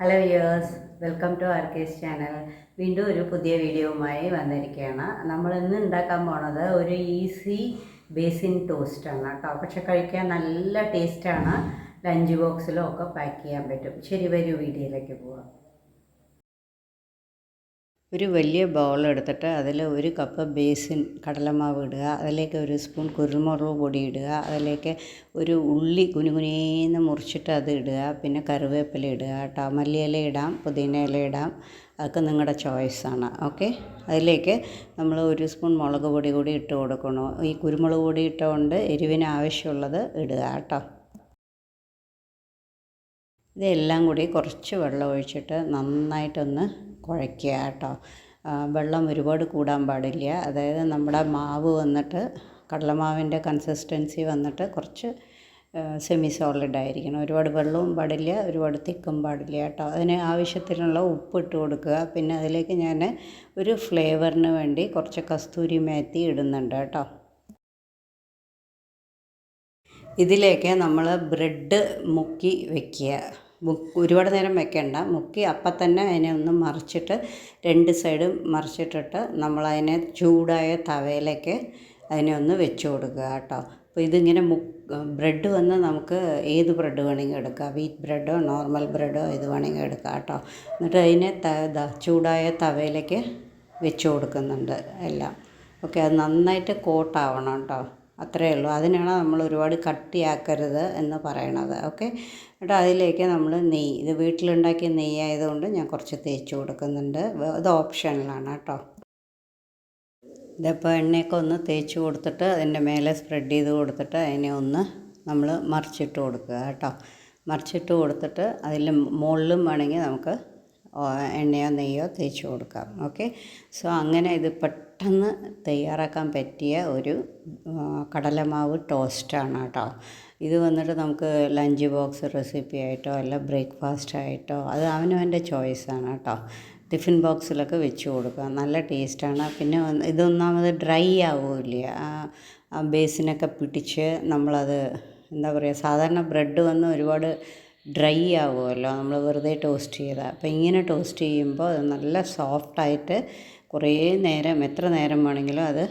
Hello years welcome to R K's channel വീണ്ടും ഒരു പുതിയ വീഡിയോവുമായി വന്നിരിക്കുകയാണ്. നമ്മൾ ഇന്ന് ഉണ്ടാക്കാൻ പോണത് ഒരു ഈസി ബേസിൻ ടോസ്റ്റാണ് കേട്ടോ. പക്ഷെ കഴിക്കാൻ നല്ല ടേസ്റ്റാണ് ലഞ്ച് ബോക്സിലോ ഒക്കെ പാക്ക് ചെയ്യാൻ പറ്റും. ശരി വരൂ വീഡിയോയിലേക്ക് പോവാം. ഒരു വലിയ ബൗൾ എടുത്തിട്ട് അതിൽ ഒരു കപ്പ് ബേസിൻ കടലമാവ് ഇടുക അതിലേക്ക് ഒരു സ്പൂൺ കുരുമുളക് പൊടി ഇടുക അതിലേക്ക് ഒരു ഉള്ളി കുനുകുനേന്ന് മുറിച്ചിട്ട് അത് ഇടുക പിന്നെ കറിവേപ്പില ഇടുക കേട്ടോ. മല്ലിയില ഇടാം പുതിന ഇല ഇടാം അതൊക്കെ നിങ്ങളുടെ ചോയ്സാണ് ഓക്കെ അതിലേക്ക് നമ്മൾ ഒരു സ്പൂൺ മുളക് പൊടി കൂടി ഇട്ട് കൊടുക്കണം. ഈ കുരുമുളക് പൊടി ഇട്ടുകൊണ്ട് എരിവിന് ആവശ്യമുള്ളത് ഇടുക കേട്ടോ. ഇതെല്ലാം കൂടി കുറച്ച് വെള്ളം ഒഴിച്ചിട്ട് നന്നായിട്ടൊന്ന് കുഴയ്ക്കുക കേട്ടോ. വെള്ളം ഒരുപാട് കൂടാൻ പാടില്ല. അതായത് നമ്മുടെ മാവ് വന്നിട്ട് കടലമാവിന്റെ കൺസിസ്റ്റൻസി വന്നിട്ട് കുറച്ച് സെമി സോളിഡ് ആയിരിക്കണം. ഒരുപാട് വെള്ളവും പാടില്ല ഒരുപാട് തിക്കും പാടില്ല കേട്ടോ. അതിന് ആവശ്യത്തിനുള്ള ഉപ്പ് ഇട്ട് കൊടുക്കുക. പിന്നെ അതിലേക്ക് ഞാൻ ഒരു ഫ്ലേവറിന് വേണ്ടി കുറച്ച് കസ്തൂരി മേത്തി ഇടുന്നുണ്ട് കേട്ടോ. ഇതിലേക്ക് നമ്മൾ ബ്രെഡ് മുക്കി വെക്കുക. ഒരുപാട് നേരം വെക്കേണ്ട. മുക്കി അപ്പം തന്നെ അതിനെ ഒന്ന് മറിച്ചിട്ട് രണ്ട് സൈഡും മറിച്ചിട്ടിട്ട് നമ്മളതിനെ ചൂടായ തവയിലേക്ക് അതിനെ ഒന്ന് വെച്ച് കൊടുക്കുക കേട്ടോ. അപ്പോൾ ഇതിങ്ങനെ മു ബ്രെഡ് വന്ന് നമുക്ക് ഏത് ബ്രെഡ് വേണമെങ്കിൽ എടുക്കാം. വീറ്റ് ബ്രെഡോ നോർമൽ ബ്രെഡോ ഇത് വേണമെങ്കിൽ എടുക്കാം കേട്ടോ. എന്നിട്ട് അതിനെ ചൂടായ തവയിലേക്ക് വെച്ച് കൊടുക്കുന്നുണ്ട് എല്ലാം. ഓക്കെ അത് നന്നായിട്ട് കോട്ടാവണം കേട്ടോ. അത്രയേ ഉള്ളൂ. അതിനാണ് നമ്മൾ ഒരുപാട് കട്ടിയാക്കരുത് എന്ന് പറയണത്. ഓക്കെ? എന്നിട്ട് അതിലേക്ക് നമ്മൾ നെയ്യ് ഇത് വീട്ടിലുണ്ടാക്കിയ നെയ്യ് ആയതുകൊണ്ട് ഞാൻ കുറച്ച് തേച്ച് കൊടുക്കുന്നുണ്ട്. ഇത് ഓപ്ഷനിലാണ് കേട്ടോ. ഇതിപ്പോൾ എണ്ണയൊക്കെ ഒന്ന് തേച്ച് കൊടുത്തിട്ട് അതിന്റെ മേലെ സ്പ്രെഡ് ചെയ്ത് കൊടുത്തിട്ട് അതിനെ ഒന്ന് നമ്മൾ മറിച്ചിട്ട് കൊടുക്കുക കേട്ടോ. മറിച്ചിട്ട് കൊടുത്തിട്ട് അതിൽ മുകളിലും വേണമെങ്കിൽ നമുക്ക് എണ്ണയോ നെയ്യോ തേച്ച് കൊടുക്കാം. ഓക്കെ? സോ അങ്ങനെ ഇത് പെട്ടെന്ന് തയ്യാറാക്കാൻ പറ്റിയ ഒരു കടലമാവ് ടോസ്റ്റാണ് കേട്ടോ. ഇത് വന്നിട്ട് നമുക്ക് ലഞ്ച് ബോക്സ് റെസിപ്പി ആയിട്ടോ അല്ല ബ്രേക്ക്ഫാസ്റ്റ് ആയിട്ടോ അത് അവനവന്റെ ചോയ്സാണ് കേട്ടോ. ടിഫിൻ ബോക്സിലൊക്കെ വെച്ച് കൊടുക്കുക. നല്ല ടേസ്റ്റാണ് പിന്നെ ഇതൊന്നാമത് ഡ്രൈ ആവില്ല? ആ ബേസിനൊക്കെ പിടിച്ച് നമ്മളത് എന്താ പറയുക സാധാരണ ബ്രെഡ് വന്ന് ഒരുപാട് ഡ്രൈ ആവുമല്ലോ. നമ്മൾ വെറുതെ ടോസ്റ്റ് ചെയ്താൽ. അപ്പോൾ ഇങ്ങനെ ടോസ്റ്റ് ചെയ്യുമ്പോൾ അത് നല്ല സോഫ്റ്റായിട്ട് കുറേ നേരം എത്ര നേരം വേണമെങ്കിലും അത്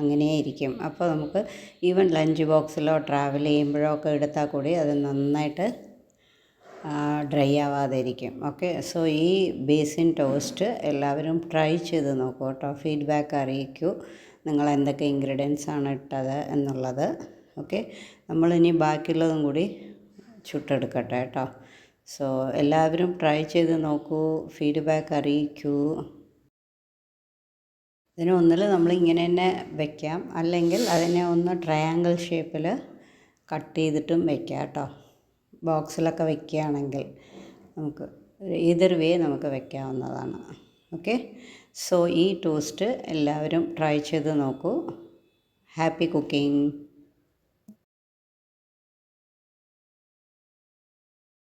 അങ്ങനെ ഇരിക്കും. അപ്പോൾ നമുക്ക് ഈവൻ ലഞ്ച് ബോക്സിലോ ട്രാവൽ ചെയ്യുമ്പോഴോ ഒക്കെ എടുത്താൽ കൂടി അത് നന്നായിട്ട് ഡ്രൈ ആവാതെ ഇരിക്കും ഓക്കെ? സോ ഈ ബേസിൻ ടോസ്റ്റ് എല്ലാവരും ട്രൈ ചെയ്ത് നോക്കൂ കേട്ടോ. ഫീഡ്ബാക്ക് അറിയിക്കൂ നിങ്ങൾ എന്തൊക്കെ ഇൻഗ്രീഡിയൻസ് ആണ് ഇട്ടത് എന്നുള്ളത്. ഓക്കെ? നമ്മളിനി ബാക്കിയുള്ളതും കൂടി ചുട്ടെടുക്കട്ടെ കേട്ടോ. സോ എല്ലാവരും ട്രൈ ചെയ്ത് നോക്കൂ ഫീഡ്ബാക്ക് അറിയിക്കൂ. ഇതിന് ഒന്നിൽ നമ്മൾ ഇങ്ങനെ തന്നെ വെക്കാം. അല്ലെങ്കിൽ അതിനെ ഒന്ന് ട്രയാങ്കിൾ ഷേപ്പിൽ കട്ട് ചെയ്തിട്ടും വെക്കാം കേട്ടോ. ബോക്സിലൊക്കെ വെക്കുകയാണെങ്കിൽ നമുക്ക് ഏതൊരു വേ നമുക്ക് വെക്കാവുന്നതാണ്. ഓക്കെ സോ ഈ ടോസ്റ്റ് എല്ലാവരും ട്രൈ ചെയ്ത് നോക്കൂ. Happy cooking